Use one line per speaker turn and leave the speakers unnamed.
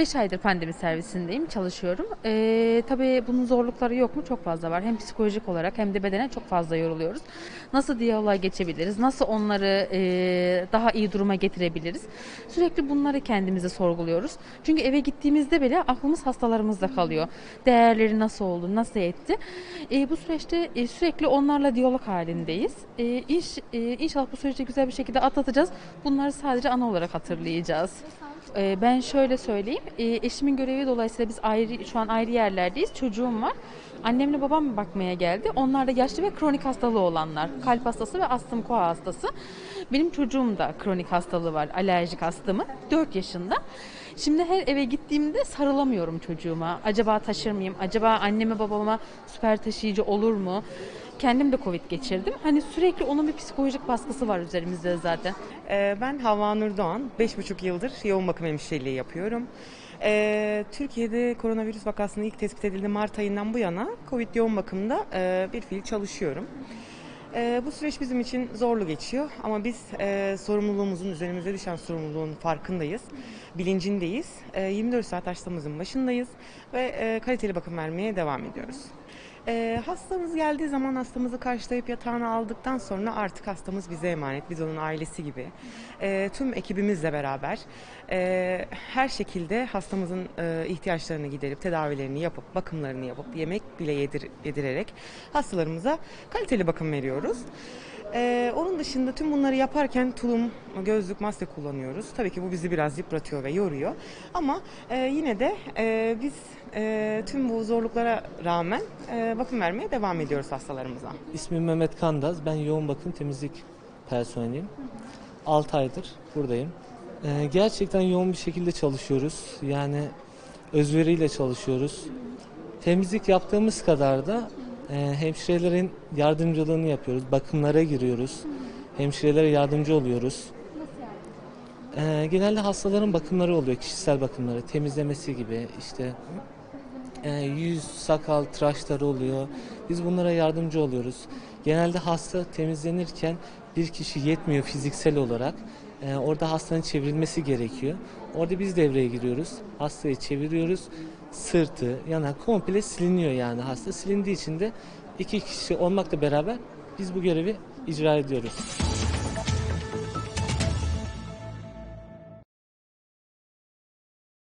5 aydır pandemi servisindeyim, çalışıyorum. Ee, tabii bunun zorlukları yok mu? Çok fazla var. Hem psikolojik olarak hem de bedenen çok fazla yoruluyoruz. Nasıl diyaloğa geçebiliriz? Nasıl onları e, daha iyi duruma getirebiliriz? Sürekli bunları kendimize sorguluyoruz. Çünkü eve gittiğimizde bile aklımız hastalarımızda kalıyor. Değerleri nasıl oldu, nasıl etti? E, bu süreçte e, sürekli onlarla diyalog halindeyiz. E, iş, e, inşallah bu süreci güzel bir şekilde atlatacağız. Bunları sadece ana olarak hatırlayacağız. E, ben şöyle söyleyeyim. E, eşimin görevi dolayısıyla biz ayrı şu an ayrı yerlerdeyiz. Çocuğum var. Annemle babam bakmaya geldi. Onlar da yaşlı ve kronik hastalığı olanlar. Kalp hastası ve astım koa hastası. Benim çocuğum da kronik hastalığı var. Alerjik astımı. 4 yaşında. Şimdi her eve gittiğimde sarılamıyorum çocuğuma. Acaba taşır mıyım? Acaba anneme babama süper taşıyıcı olur mu? Kendim de Covid geçirdim. Hani sürekli onun bir psikolojik baskısı var üzerimizde zaten.
Ee, Ben Havva Nur Doğan. 5,5 yıldır yoğun bakım hemşireliği yapıyorum. Ee, Türkiye'de koronavirüs vakasının ilk tespit edildiği Mart ayından bu yana Covid yoğun bakımda e, bir fiil çalışıyorum. Ee, bu süreç bizim için zorlu geçiyor ama biz e, sorumluluğumuzun, üzerimize düşen sorumluluğun farkındayız, bilincindeyiz. E, 24 saat hastamızın başındayız ve e, kaliteli bakım vermeye devam ediyoruz. E, hastamız geldiği zaman hastamızı karşılayıp yatağına aldıktan sonra artık hastamız bize emanet, biz onun ailesi gibi. E, tüm ekibimizle beraber e, her şekilde hastamızın e, ihtiyaçlarını giderip tedavilerini yapıp bakımlarını yapıp yemek bile yedir, yedirerek hastalarımıza kaliteli bakım veriyoruz. Ee, onun dışında tüm bunları yaparken tulum, gözlük, maske kullanıyoruz. Tabii ki bu bizi biraz yıpratıyor ve yoruyor. Ama e, yine de e, biz e, tüm bu zorluklara rağmen e, bakım vermeye devam ediyoruz hastalarımıza.
İsmim Mehmet Kandaz. Ben yoğun bakım temizlik personeliyim. 6 aydır buradayım. Ee, gerçekten yoğun bir şekilde çalışıyoruz. Yani özveriyle çalışıyoruz. Temizlik yaptığımız kadar da e, hemşirelerin yardımcılığını yapıyoruz. Bakımlara giriyoruz. Hemşirelere yardımcı oluyoruz. Ee, genelde hastaların bakımları oluyor. Kişisel bakımları, temizlemesi gibi işte e, yüz, sakal, tıraşları oluyor. Biz bunlara yardımcı oluyoruz. Genelde hasta temizlenirken bir kişi yetmiyor fiziksel olarak. E, orada hastanın çevrilmesi gerekiyor. Orada biz devreye giriyoruz. Hastayı çeviriyoruz. Sırtı, yana komple siliniyor yani hasta. Silindiği için de iki kişi olmakla beraber biz bu görevi icra ediyoruz.